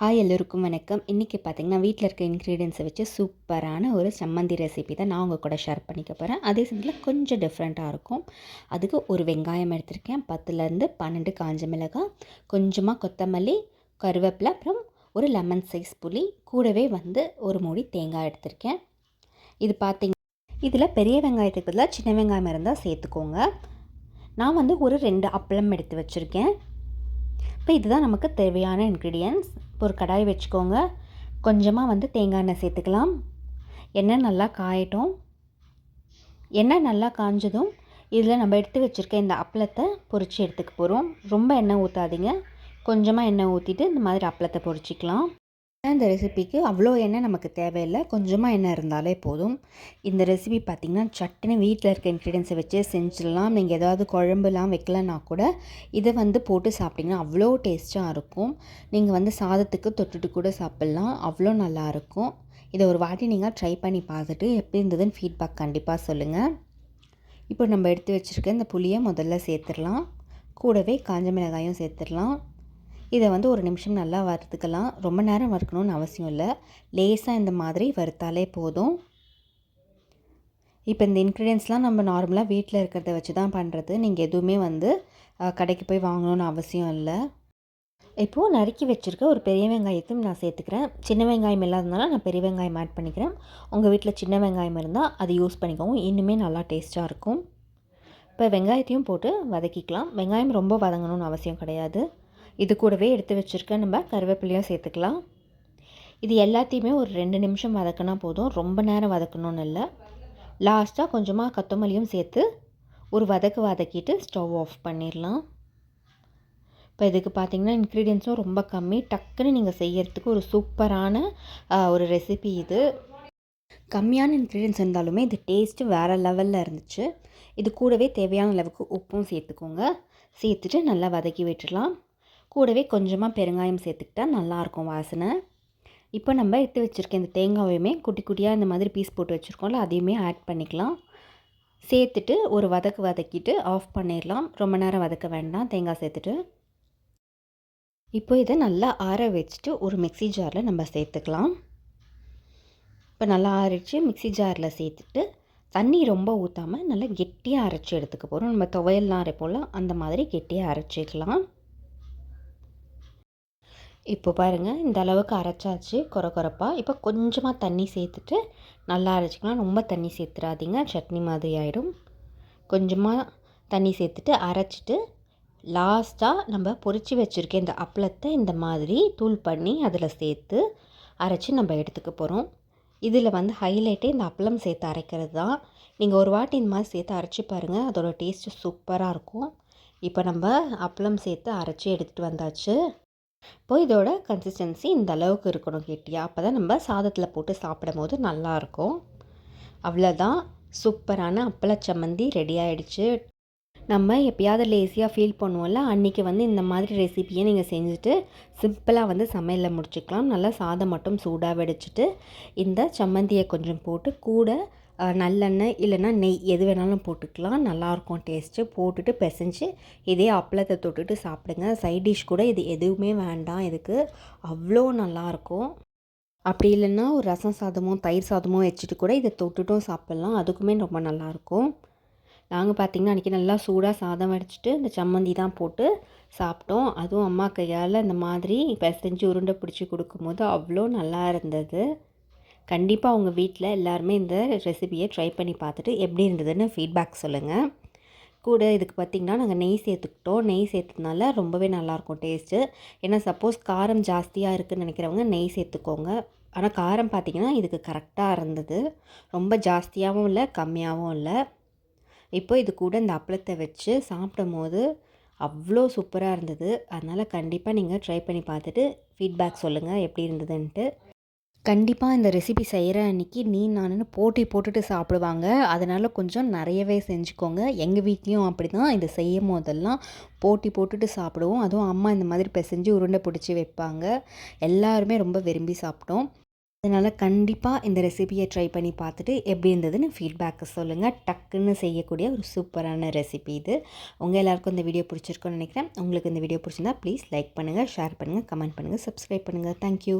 Hi எல்லோருக்கும் வணக்கம். இன்றைக்கி பார்த்தீங்கன்னா வீட்டில் இருக்க இன்க்ரீடியன்ஸை வச்சு சூப்பரான ஒரு சம்மந்தி ரெசிபி தான் நான் உங்கள் கூட ஷேர் பண்ணிக்க போகிறேன் அதே சமயத்தில் கொஞ்சம் டிஃப்ரெண்ட்டாக இருக்கும். அதுக்கு ஒரு வெங்காயம் எடுத்திருக்கேன். பத்துலேருந்து பன்னெண்டு காஞ்ச மிளகாய் கொஞ்சமாக கொத்தமல்லி கருவேப்பிலை அப்புறம் ஒரு லெமன் சைஸ் புளி கூடவே வந்து ஒரு மூடி தேங்காய் எடுத்திருக்கேன். இது பார்த்திங்க இதில் பெரிய வெங்காயத்துக்கு பதிலாக சின்ன வெங்காயம் இருந்தால் சேர்த்துக்கோங்க. நான் வந்து ஒரு ரெண்டு அப்பளம் எடுத்து வச்சுருக்கேன். இப்போ இதுதான் நமக்கு தேவையான இன்க்ரீடியன்ஸ் ஒரு கடாய் வச்சுக்கோங்க. கொஞ்சமாக வந்து தேங்காய் எண்ணெய் சேர்த்துக்கலாம். எண்ணெய் நல்லா காயட்டும். எண்ணெய் நல்லா காஞ்சதும் இதில் நம்ம எடுத்து வச்சுருக்க இந்த அப்பளத்தை பொறிச்சு எடுத்துக்க போகிறோம் ரொம்ப எண்ணெய் ஊற்றாதீங்க கொஞ்சமாக எண்ணெய் ஊற்றிட்டு இந்த மாதிரி அப்பளத்தை பொறிச்சிக்கலாம். இந்த ரெசிபிக்கு அவ்வளோ எண்ணெய் நமக்கு தேவையில்லை. கொஞ்சமாக எண்ணெய் இருந்தாலே போதும். இந்த ரெசிபி பார்த்திங்கன்னா சட்டுன்னு வீட்டில் இருக்க இன்க்ரீடியன்ஸை வச்சு செஞ்சிடலாம். நீங்கள் ஏதாவது குழம்புலாம் வைக்கலன்னா கூட இதை வந்து போட்டு சாப்பிட்டிங்கன்னா அவ்வளோ டேஸ்ட்டாக இருக்கும். நீங்கள் வந்து சாதத்துக்கு தொட்டுட்டு கூட சாப்பிட்லாம். அவ்வளோ நல்லாயிருக்கும் இதை ஒரு வாட்டி நீங்கள் ட்ரை பண்ணி பார்த்துட்டு எப்படி இருந்ததுன்னு ஃபீட்பேக் கண்டிப்பாக சொல்லுங்கள் இப்போ நம்ம எடுத்து வச்சுருக்க இந்த புளியை முதல்ல சேர்த்துடலாம். கூடவே காஞ்ச மிளகாயும் சேர்த்துடலாம். இதை வந்து ஒரு நிமிஷம் நல்லா வறுத்துக்கலாம். ரொம்ப நேரம் வறுக்கணும்னு அவசியம் இல்லை. லேசாக இந்த மாதிரி வறுத்தாலே போதும். இப்போ இந்த இன்க்ரீடியன்ஸ்லாம் நம்ம நார்மலாக வீட்டில் இருக்கிறத வச்சு தான் பண்ணுறது. நீங்கள் எதுவுமே வந்து கடைக்கு போய் வாங்கணும்னு அவசியம் இல்லை. இப்போது நறுக்கி வச்சுருக்க ஒரு பெரிய வெங்காயத்தையும் நான் சேர்த்துக்கிறேன். சின்ன வெங்காயம் இல்லாததுனால நான் பெரிய வெங்காயம் ஆட் பண்ணிக்கிறேன். உங்கள் வீட்டில் சின்ன வெங்காயம் இருந்தால் அதை யூஸ் பண்ணிக்கோங்க இன்னுமே நல்லா டேஸ்ட்டாக இருக்கும். இப்போ வெங்காயத்தையும் போட்டு வதக்கிக்கலாம். வெங்காயம் ரொம்ப வதங்கணும்னு அவசியம் கிடையாது. இது கூடவே எடுத்து வச்சுருக்க நம்ம கருவேப்பிலையும் சேர்த்துக்கலாம். இது எல்லாத்தையுமே ஒரு ரெண்டு நிமிஷம் வதக்கினா போதும். ரொம்ப நேரம் வதக்கணும்னு இல்லை. லாஸ்ட்டாக கொஞ்சமாக கொத்தமல்லியும் சேர்த்து ஒரு வதக்கு வதக்கிட்டு ஸ்டவ் ஆஃப் பண்ணிடலாம். இப்போ இதுக்கு பார்த்திங்கன்னா இன்க்ரீடியன்ஸும் ரொம்ப கம்மி. டக்குன்னு நீங்கள் செய்யறதுக்கு ஒரு சூப்பரான ஒரு ரெசிபி இது. கம்மியான இன்க்ரீடியன்ஸ் இருந்தாலுமே இது டேஸ்ட்டு வேறு லெவலில் இருந்துச்சு. இது கூடவே தேவையான அளவுக்கு உப்பும் சேர்த்துக்கோங்க. சேர்த்துட்டு நல்லா வதக்கி விட்டுடலாம். கூடவே கொஞ்சமாக பெருங்காயம் சேர்த்துக்கிட்டா நல்லாயிருக்கும் வாசனை. இப்போ நம்ம எடுத்து வச்சுருக்க இந்த தேங்காயுமே குட்டி குட்டியாக இந்த மாதிரி பீஸ் போட்டு வச்சுருக்கோம்ல அதையுமே ஆட் பண்ணிக்கலாம். சேர்த்துட்டு ஒரு வதக்கு வதக்கிட்டு ஆஃப் பண்ணிடலாம். ரொம்ப நேரம் வதக்க வேண்டாம் தேங்காய் சேர்த்துட்டு. இப்போ இதை நல்லா ஆற வச்சுட்டு ஒரு மிக்சி ஜாரில் நம்ம சேர்த்துக்கலாம். இப்போ நல்லா ஆறிச்சு மிக்சி ஜாரில் சேர்த்துட்டு தண்ணி ரொம்ப ஊற்றாமல் நல்லா கெட்டியாக அரைச்சி எடுத்துக்க போகிறோம் நம்ம துவையல்லாம் அரைப்போல் அந்த மாதிரி கெட்டியாக அரைச்சிக்கலாம். இப்போ பாருங்கள் இந்த அளவுக்கு அரைச்சாச்சு குறை குறைப்பாக இப்போ கொஞ்சமாக தண்ணி சேர்த்துட்டு நல்லா அரைச்சிக்கலாம் ரொம்ப தண்ணி சேர்த்துறாதீங்க. சட்னி மாதிரி ஆகிடும் கொஞ்சமாக தண்ணி சேர்த்துட்டு அரைச்சிட்டு லாஸ்ட்டாக நம்ம பொறிச்சு வச்சுருக்க இந்த அப்பளத்தை இந்த மாதிரி தூள் பண்ணி அதில் சேர்த்து அரைச்சி நம்ம எடுத்துக்க போகிறோம் இதில் வந்து ஹைலைட்டே இந்த அப்பளம் சேர்த்து அரைக்கிறது தான். நீங்கள் ஒரு வாட்டி இந்த மாதிரி சேர்த்து அரைச்சி பாருங்கள் அதோடய டேஸ்ட்டு சூப்பராக இருக்கும். இப்போ நம்ம அப்பளம் சேர்த்து அரைச்சி எடுத்துகிட்டு வந்தாச்சு. இப்போ இதோட கன்சிஸ்டன்சி இந்த அளவுக்கு இருக்கணும் கெட்டியாக அப்போ தான் நம்ம சாதத்தில் போட்டு சாப்பிடும் போது நல்லாயிருக்கும். அவ்வளோதான் சூப்பரான அப்பளச்சம்மந்தி ரெடி ஆகிடுச்சு நம்ம எப்பயாவது லேசியாக ஃபீல் பண்ணுவோம்ல அன்றைக்கி வந்து இந்த மாதிரி ரெசிப்பியை நீங்கள் செஞ்சுட்டு சிம்பிளாக வந்து சமையலில் முடிச்சுக்கலாம். நல்லா சாதம் மட்டும் சூடாக வெடிச்சிட்டு இந்த சம்மந்தியை கொஞ்சம் போட்டு கூட நல்லெண்ணெய் இல்லைன்னா நெய் எது வேணாலும் போட்டுக்கலாம். நல்லாயிருக்கும் டேஸ்ட்டு போட்டுட்டு பிசைஞ்சு இதே அப்பளத்தை தொட்டுட்டு சாப்பிடுங்க. சைட் டிஷ் கூட இது எதுவுமே வேண்டாம். இதுக்கு அவ்வளோ நல்லாயிருக்கும். அப்படி இல்லைன்னா ஒரு ரசம் சாதமோ தயிர் சாதமோ வச்சுட்டு கூட இதை தொட்டுட்டும் சாப்பிட்லாம். அதுக்குமே ரொம்ப நல்லாயிருக்கும். நாங்கள் பார்த்திங்கன்னா அன்றைக்கி நல்லா சூடாக சாதம் வடிச்சிட்டு இந்த சம்மந்தி தான் போட்டு சாப்பிட்டோம். அதுவும் அம்மா கையால் இந்த மாதிரி பிசைஞ்சு உருண்டை பிடிச்சி கொடுக்கும்போது அவ்வளோ நல்லா இருந்தது. கண்டிப்பாக உங்கள் வீட்டில் எல்லாருமே இந்த ரெசிபியை ட்ரை பண்ணி பார்த்துட்டு எப்படி இருந்ததுன்னு ஃபீட்பேக் சொல்லுங்கள் கூட இதுக்கு பார்த்திங்கன்னா நாங்கள் நெய் சேர்த்துக்கிட்டோம். நெய் சேர்த்ததுனால ரொம்பவே நல்லாயிருக்கும் டேஸ்ட்டு ஏன்னா சப்போஸ் காரம் ஜாஸ்தியாக இருக்குதுன்னு நினைக்கிறவங்க நெய் சேர்த்துக்கோங்க. ஆனால் காரம் பார்த்திங்கன்னா இதுக்கு கரெக்டாக இருந்தது. ரொம்ப ஜாஸ்தியாகவும் இல்லை கம்மியாகவும் இல்லை. இப்போ இது கூட இந்த அப்பளத்தை வச்சு சாப்பிடும் போது அவ்வளோ சூப்பராக இருந்தது. அதனால் கண்டிப்பாக நீங்கள் ட்ரை பண்ணி பார்த்துட்டு ஃபீட்பேக் சொல்லுங்கள் எப்படி இருந்ததுன்ட்டு. கண்டிப்பாக இந்த ரெசிபி செய்கிற அன்றைக்கி நீ நான் போட்டி போட்டுட்டு சாப்பிடுவாங்க. அதனால் கொஞ்சம் நிறையவே செஞ்சுக்கோங்க. எங்கள் வீட்லேயும் அப்படி தான் இதை செய்யும் போதெல்லாம் போட்டி போட்டுட்டு சாப்பிடுவோம். அதுவும் அம்மா இந்த மாதிரி பிசைஞ்சு உருண்டை பிடிச்சி வைப்பாங்க. எல்லாருமே ரொம்ப விரும்பி சாப்பிட்டோம். அதனால் கண்டிப்பாக இந்த ரெசிபியை ட்ரை பண்ணி பார்த்துட்டு எப்படி இருந்ததுன்னு ஃபீட்பேக்கை சொல்லுங்கள் டக்குன்னு செய்யக்கூடிய ஒரு சூப்பரான ரெசிபி இது. உங்கள் எல்லாருக்கும் இந்த வீடியோ பிடிச்சிருக்குன்னு நினைக்கிறேன். உங்களுக்கு இந்த வீடியோ பிடிச்சிருந்தா ப்ளீஸ் லைக் பண்ணுங்கள் ஷேர் பண்ணுங்கள் கமெண்ட் பண்ணுங்கள் சப்ஸ்கிரைப் பண்ணுங்கள் தேங்க்யூ